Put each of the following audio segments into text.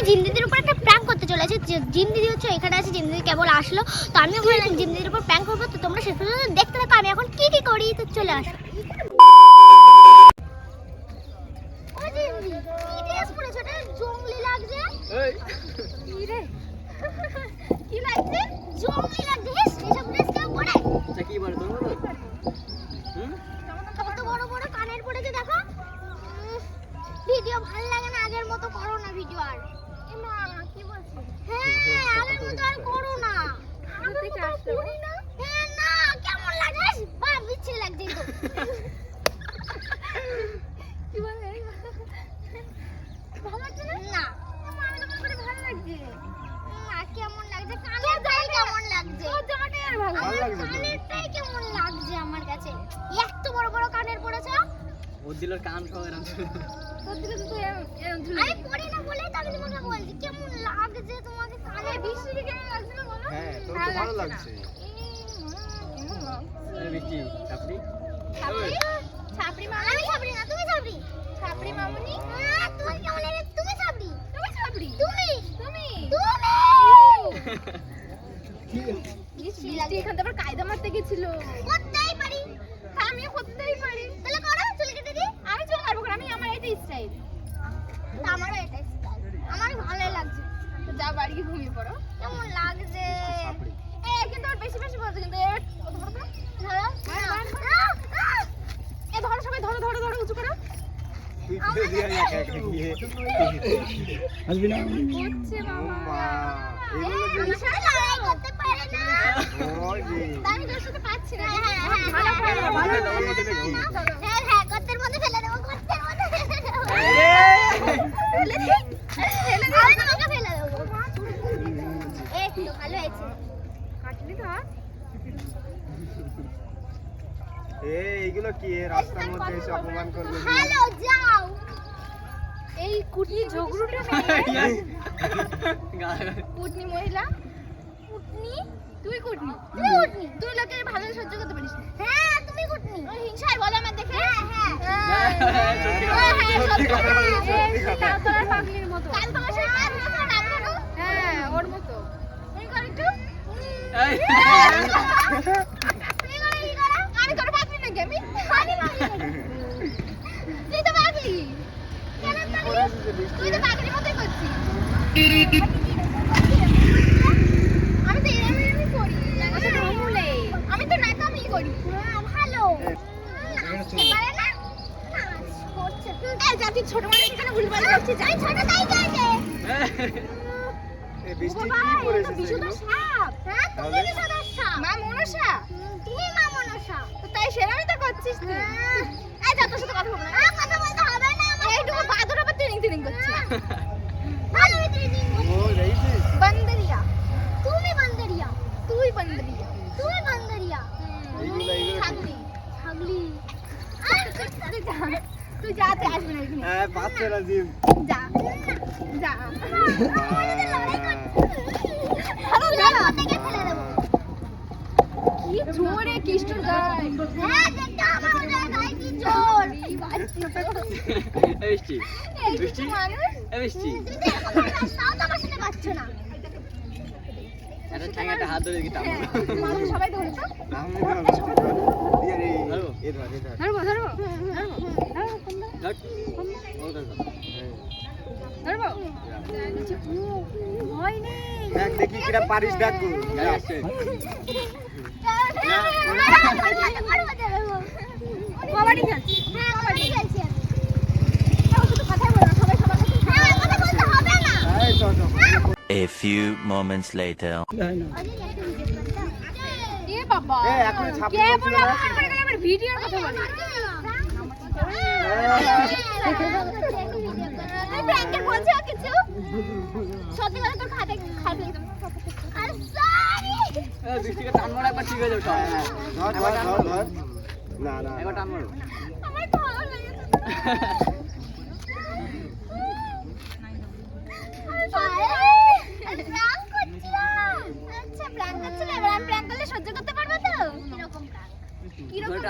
আমি জিন দিদির উপর একটা প্র্যাঙ্ক করতে চলেছি। যে- জিম দিদি হচ্ছে এখানে আছে দিদি কেবল আসলো। তো আমি জিন দিদির উপর প্র্যাঙ্ক করব, তো তোমরা পর্যন্ত দেখতে থাকো, আমি এখন কি কি করি, তো চলে আসো ও জিন্দি, কি dress পরেছো? ওটা জংলি লাগছে। কি রে? কি লাগছে? জংলি লাগছে। হেস, এসব dress কেউ পরে? আচ্ছা কি বল তোর বলো হুম কত বড় বড় কানের পড়েছে দেখো ভিডিও ভালো লাগে না আগের মতো করো না ভিডিও আর এ মা কি বলছিস আগের করো না। করি না। হ্যাঁ না কেমন লাগে? বা বিচ্ছিরি লাগছে তো। কি বলে? ভালো লাগছে না? না। আমি তো মনে ভালো লাগছে। না কেমন লাগছে? কানেরটাই কেমন লাগছে? তোর আর ভালো লাগছে কেমন লাগছে আমার কাছে? এত বড় বড় কানের পড়েছে। ওর দিল কান সব এরকম আমি পড়ি না বলেই আমি তোমাকে বলছি। কেমন লাগছে তোমাকে কানে বৃষ্টি কেমন লাগছে না বলো? হ্যাঁ তো ভালো লাগছে বৃষ্টি চাপড়ি ছাপড়ি? ছাপড়ি? মামনি? ছাপড়ি না তুমি ছাপড়ি। ছাপড়ি মামনি? তুমি কেমন লাগে? তুমি ছাপড়ি। তুমি ছাপড়ি? তুমি? তুমি? তুমি? বৃষ্টি? এখান থেকে আবার কায়দা মারতে গেছিল করতেই পারি আমি করতেই পারি তাহলে করো চুল কেটে দিই আমি চলে পারব কারণ আমি আমার এটাই স্টাইল তা আমারও এটাই। আমার ভালো লাগছে। তো যা বাড়ি গিয়ে ঘুমিয়ে পড়ো। কেমন লাগছে? এ কিন্তু ওর বেশি বেশি বলছে কিন্তু এর কত বড় ধরো! এ ধরো সবাই ধরো ধরো ধরো উঁচু করো। আসবি না? হচ্ছে আমার সাথে লড়াই করতে পারে না। আমি তোর সাথে পাচ্ছি না। হ্যাঁ হ্যাঁ ভালো, ভালো, ভালো। হ্যাঁ হ্যাঁ গর্তের মধ্যে ফেলে দেবো গর্তের মধ্যে ফেলে দেবো ফেলে দিই। ফেলে দিই। আমি তোমাকে ফেলে দেবো এই তো ভালো হয়েছে কাটলি তো আর? এ এইগুলো কি? রাস্তার মধ্যে এসে অপমান করবে হ্যালো যাও। এই কুটনি ঝগড়ুটা মেয়ে কুটনি মহিলা? কুটনি? তুই কুটনি? তুমি কুটনি? তুই লোকের ভালো সহ্য করতে পারিস না। হ্যাঁ তুমি কুটনি। ওই হিংসায় বলে আমার দেখে। হ্যাঁ হ্যাঁ। হ্যাঁ, হ্যাঁ, সত্যি সত্যি কথা। সত্যি কথা। তোর পাগলির মতো। কাল তোমার সাথে কাজ করতে নাম হ্যাঁ, ওর মতো। এই কর একটু। এসেছে বিশুদ্ধ এগুলো? সাপ। হ্যাঁ তুমি তাহলে? কি সদস্য মা মনসা। তুমি মা মনসা তো তাই সেরমই তো করছিস তুই। হ্যাঁ। এই যা, তোর সাথে কথা বলব না। কথা বলতে হবে না এইটুকু বাদর আবার ট্রেনিং ট্রেনিং করছে ভালো ভিতরে দিন ও যাইছিস বন্দরিয়া তুমি বান্দরিয়া তুই বন্দরিয়া তুমি বান্দরিয়া এইগুলো এইগুলো কি? ছাগলি ছাগলি আর তুই যা তুই যাতে আসবি না এখানে হ্যাঁ পাচ্ছে না জিম যা যা আমাদের লড়াই করতে ভালো আমি থেকে ফেলে দেবো কি জোরে কিষ্ট যায় হ্যাঁ দেখতে আমার ওদের গায়ে কি জোর এই বৃষ্টি একটা হাত ধরে দিকে টানো সবাই ধর। ধরবো। ধরবো। ধরবো। দেখ দেখি কিরা পারিস দেখ। কবাডি খেলছি হ্যাঁ কবাডি খেলছি আমি। ও শুধু কথাই বলো না, সবাই সবার সাথে হ্যাঁ কথা বলতে হবে না। এই চল চল A few moments later. ভিডিওর কথা বলে। কিছু? সত্যি কথা তোর খাতে খাতে আর সরি এই বৃষ্টিকে টান মারো একবার ঠিক হয়ে যাবে। হ্যাঁ, ধর ধর ধর। না না একবার টান মারো আমার ভালো লেগেছে প্র্যাঙ্ক করছিলাম। আচ্ছা টান প্র্যাঙ্ক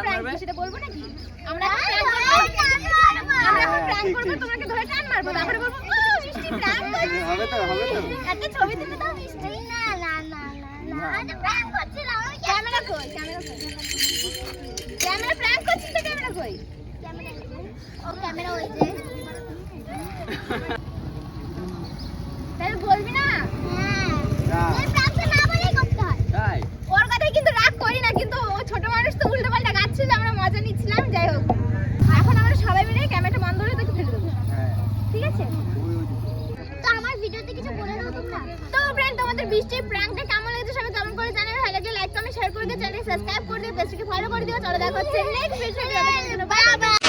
মারবে? সেটা বলব নাকি? আমরা আমরা এখন prank করব। আমরা এখন হ্যাঁ, প্র্যাঙ্ক ঠিক, করব ঠিক। তোমাকে ধরে টান মারবো। তারপরে বলব "ও, বৃষ্টি প্র্যাঙ্ক করছি হবে তো হবে তো। একটা ছবি তুলে দাও মিষ্টি। না না না। ক্যামেরা কিন্তু রাগ করি না কিন্তু ও ছোট মানুষ তো উল্টো পাল্টা গাচ্ছিল আমরা মজা নিচ্ছিলাম যাই হোক এখন আমরা সবাই মিলে ক্যামেরাটা বন্ধ করে তোকে ঠিক আছে তো আমার ভিডিওতে কিছু বলে দাও তো ফ্রেন্ড তোমাদের বৃষ্টির প্র্যাঙ্কটা কেমন লেগেছে সবাই কমেন্ট করে জানাবে ভালো দিও চ্যানেল সাবস্ক্রাইব করে দিও পেজটাকে ফলো করে দিও। চলো দেখা হচ্ছে নেক্সট ভিডিওতে বাই বাই